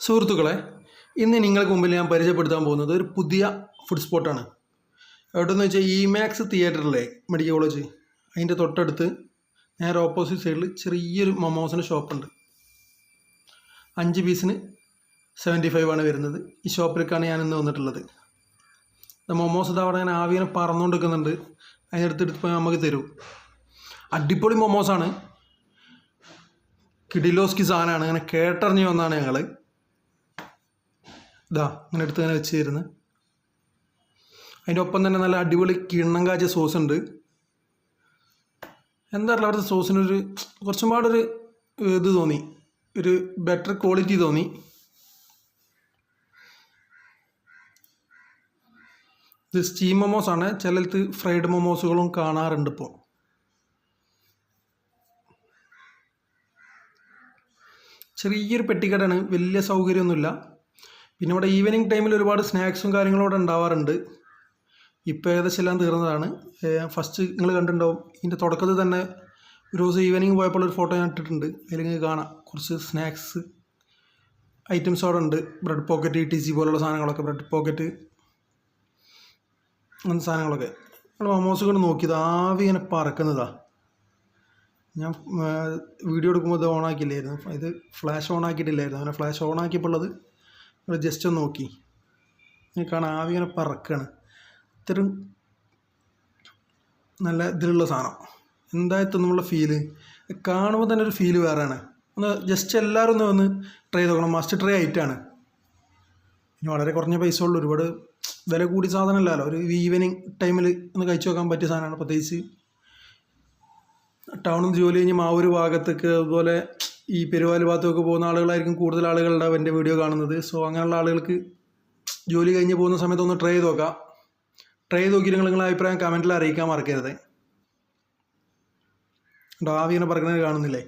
സുഹൃത്തുക്കളെ ഇന്ന് നിങ്ങൾക്ക് മുമ്പിൽ ഞാൻ പരിചയപ്പെടുത്താൻ പോകുന്നത് ഒരു പുതിയ ഫുഡ് സ്പോട്ടാണ് എവിടെയെന്ന് വെച്ചാൽ ഇ മാക്സ് തിയേറ്ററിലെ മെഡിക്കൽ കോളേജ് അതിന്റെ തൊട്ടടുത്ത് നേരെ ഓപ്പോസിറ്റ് സൈഡിൽ ചെറിയൊരു മൊമോസിന്റെ ഷോപ്പുണ്ട് അഞ്ച് പീസിന് സെവന്റി ഫൈവ് ആണ് വരുന്നത്. ഈ ഷോപ്പിലേക്കാണ് ഞാൻ ഇന്ന് വന്നിട്ടുള്ളത്. മൊമോസ് ഇതാ അവിടെ ഞാൻ ആവിനെ പറന്നുകൊണ്ട് നിൽക്കുന്നുണ്ട് അതിനടുത്ത് എടുത്ത് പോയി നമുക്ക് തരും. അടിപൊളി മൊമോസാണ് കിഡിലോസ്കി സാധനമാണ്. അങ്ങനെ കേട്ടറിഞ്ഞ് വന്നാണ് ഞങ്ങൾ ഇതാ ഇങ്ങനെ എടുത്ത് തന്നെ വെച്ച് തരുന്നത് അതിന്റെ ഒപ്പം തന്നെ നല്ല അടിപൊളി കിണ്ണം കാച്ചിയ സോസ് ഉണ്ട് എന്താ പറയുക അവിടുത്തെ സോസിനൊരു കുറച്ചും പാടൊരു ഇത് തോന്നി. ഒരു ബെറ്റർ ക്വാളിറ്റി തോന്നി. ഇത് സ്റ്റീം മൊമോസ് ആണ്. ചിലത്ത് ഫ്രൈഡ് മൊമോസുകളും കാണാറുണ്ട് ഇപ്പോൾ ചെറിയൊരു പെട്ടിക്കടയാണ് വലിയ സൗകര്യമൊന്നുമില്ല. പിന്നെ ഇവിടെ ഈവനിങ് ടൈമിൽ ഒരുപാട് സ്നാക്സും കാര്യങ്ങളും ഇവിടെ ഉണ്ടാവാറുണ്ട്. ഇപ്പോൾ ഏകദേശം എല്ലാം തീർന്നതാണ്. ഫസ്റ്റ് നിങ്ങൾ കണ്ടിട്ടുണ്ടാവും ഇതിന്റെ തുടക്കത്തിൽ തന്നെ ഒരു ദിവസം ഈവനിങ് പോയപ്പോൾ ഒരു ഫോട്ടോ ഞാൻ ഇട്ടിട്ടുണ്ട്. അതിൽ നിങ്ങൾക്ക് കാണാം കുറച്ച് സ്നാക്സ് ഐറ്റംസ് അവിടെ ഉണ്ട്. ബ്രെഡ് പോക്കറ്റ് ടി സി പോലുള്ള സാധനങ്ങളൊക്കെ ബ്രെഡ് പോക്കറ്റ് അങ്ങനത്തെ സാധനങ്ങളൊക്കെ. നമ്മൾ മൊമോസ് കൊണ്ട് നോക്കിയത് ആവി ഇങ്ങനെ പറക്കുന്നതാ. ഞാൻ വീഡിയോ എടുക്കുമ്പോൾ ഇത് ഓണാക്കിയില്ലായിരുന്നു ഇത് ഫ്ലാഷ് ഓൺ ആക്കിയിട്ടില്ലായിരുന്നു. അങ്ങനെ ഫ്ലാഷ് ഓൺ ആക്കിയപ്പോൾ ഉള്ളത് നമ്മൾ ജസ്റ്റ് ഒന്ന് നോക്കി. നിങ്ങൾ കാണാൻ ആവി ഇങ്ങനെ പറക്കാണ്. ഇത്തരം നല്ല ഇതിലുള്ള സാധനം. എന്തായാലും നമ്മളുടെ ഫീൽ കാണുമ്പോൾ തന്നെ ഒരു ഫീൽ വേറെയാണ്. ഒന്ന് ജസ്റ്റ് എല്ലാവരും ഒന്ന് വന്ന് ട്രൈ നോക്കണം മസ്റ്റ് ട്രൈ ആയിട്ടാണ് ഇനി വളരെ കുറഞ്ഞ പൈസ ഉള്ളൂ. ഒരുപാട് വില കൂടി സാധനമല്ലല്ലോ. ഒരു ഈവനിങ് ടൈമിൽ ഒന്ന് കഴിച്ചു നോക്കാൻ പറ്റിയ സാധനമാണ്. പ്രത്യേകിച്ച് ടൗണിൽ ജോലി കഴിഞ്ഞ് മാവൂർ ഭാഗത്തേക്ക് അതുപോലെ ഈ പെരുവാൽ ഭാഗത്തൊക്കെ പോകുന്ന ആളുകളായിരിക്കും കൂടുതൽ ആളുകളുണ്ടാവും എന്റെ വീഡിയോ കാണുന്നത്. സോ അങ്ങനെയുള്ള ആളുകൾക്ക് ജോലി കഴിഞ്ഞ് പോകുന്ന സമയത്ത് ഒന്ന് ട്രൈ ചെയ്ത് നോക്കാം ട്രൈ ചെയ്ത് നോക്കി നിങ്ങൾ നിങ്ങളുടെ അഭിപ്രായം കമന്റിൽ അറിയിക്കാൻ മറക്കരുത്. ഡാവി ഇങ്ങനെ പറക്കുന്നത് കാണുന്നില്ലേ?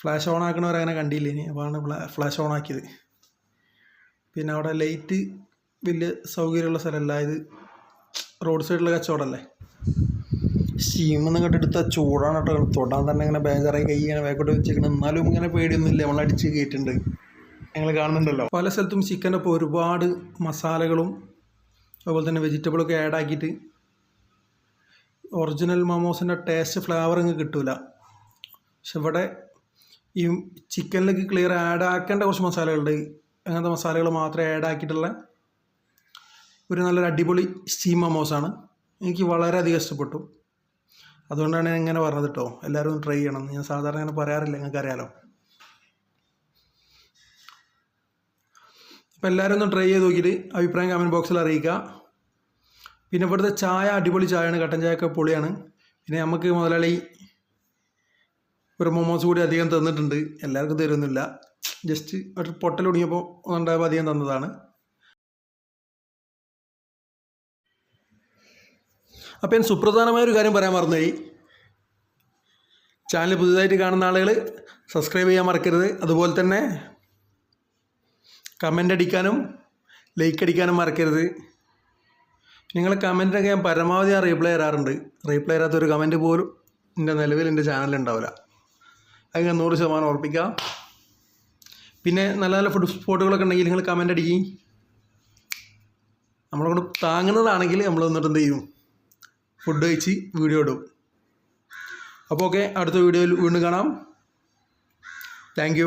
ഫ്ലാഷ് ഓൺ ആക്കണവർ അങ്ങനെ കണ്ടില്ല ഇനി? അപ്പോഴാണ് ഫ്ലാഷ് ഓൺ ആക്കിയത്. പിന്നെ അവിടെ ലൈറ്റ് വലിയ സൗകര്യമുള്ള സ്ഥലമല്ല. ഇത് റോഡ് സൈഡിലെ കച്ചവടമല്ലേ? സ്റ്റീമെന്ന് കണ്ടെടുത്ത ചൂടാണ് കേട്ടോ. തൊടാൻ തന്നെ ഇങ്ങനെ ബേജാറായി കൈ ഇങ്ങനെ വേക്കോട്ട് വെച്ചേക്കണം. എന്നാലും ഇങ്ങനെ പേടിയൊന്നുമില്ല. നമ്മൾ അടിച്ച് കയറ്റുണ്ട്. ഞങ്ങൾ കാണുന്നുണ്ടല്ലോ. പല സ്ഥലത്തും ചിക്കന്റെ ഇപ്പോൾ ഒരുപാട് മസാലകളും അതുപോലെ തന്നെ വെജിറ്റബിളൊക്കെ ആഡ് ആക്കിയിട്ട് ഒറിജിനൽ മൊമോസിന്റെ ടേസ്റ്റ് ഫ്ലേവർ ഇങ്ങ് കിട്ടില്ല പക്ഷെ ഇവിടെ ഈ ചിക്കനിലേക്ക് ക്ലിയർ ആഡ് ആക്കേണ്ട കുറച്ച് മസാലകളുണ്ട്. അങ്ങനത്തെ മസാലകൾ മാത്രമേ ആഡ് ആക്കിയിട്ടുള്ള ഒരു നല്ലൊരു അടിപൊളി സ്റ്റീം മൊമോസാണ് എനിക്ക് വളരെയധികം ഇഷ്ടപ്പെട്ടു. അതുകൊണ്ടാണ് ഞാൻ ഇങ്ങനെ പറഞ്ഞത് കേട്ടോ എല്ലാവരും ട്രൈ ചെയ്യണം. ഞാൻ സാധാരണ ഇങ്ങനെ പറയാറില്ല. നിങ്ങൾക്ക് അറിയാലോ. എല്ലാവരും ഒന്ന് ട്രൈ ചെയ്ത് നോക്കിയിട്ട് അഭിപ്രായം കമന്റ് ബോക്സിൽ അറിയിക്കുക. പിന്നെ ഇവിടുത്തെ ചായ അടിപൊളി ചായയാണ്. കട്ടൻ ചായയൊക്കെ പൊളിയാണ്. പിന്നെ നമുക്ക് മുതലാളി ഒരു മൊമോസ് കൂടി അധികം തന്നിട്ടുണ്ട്. എല്ലാവർക്കും തരുന്നില്ല. ജസ്റ്റ് ഒരു പൊട്ടൽ ഒടുങ്ങിയപ്പോൾ ഉണ്ടായപ്പോൾ അധികം തന്നതാണ്. അപ്പോൾ ഞാൻ സുപ്രധാനമായ ഒരു കാര്യം പറയാൻ മറന്നുപോയി ചാനൽ പുതുതായിട്ട് കാണുന്ന ആളുകൾ സബ്സ്ക്രൈബ് ചെയ്യാൻ മറക്കരുത്. അതുപോലെ തന്നെ കമന്റ് അടിക്കാനും ലൈക്ക് അടിക്കാനും മറക്കരുത്. നിങ്ങൾ കമന്റിനൊക്കെ ഞാൻ പരമാവധി ഞാൻ റീപ്ലൈ തരാറുണ്ട്. റീപ്ലൈ തരാത്ത ഒരു കമന്റ് പോലും എന്റെ നിലവിൽ എന്റെ ചാനലിൽ ഉണ്ടാവില്ല. അത് ഞാൻ നൂറ് ശതമാനം ഉറപ്പിക്കാം. പിന്നെ നല്ല നല്ല ഫുഡ് സ്പോട്ടുകളൊക്കെ ഉണ്ടെങ്കിൽ നിങ്ങൾ കമന്റ് അടിക്കും. നമ്മളെ കൊണ്ട് താങ്ങുന്നതാണെങ്കിൽ നമ്മൾ വന്നിട്ട് എന്ത് ചെയ്യും? ഫുഡ് കഴിച്ച് വീഡിയോ ഇടും. അപ്പോൾ ഓക്കെ അടുത്ത വീഡിയോയിൽ വീണ്ടും കാണാം. താങ്ക്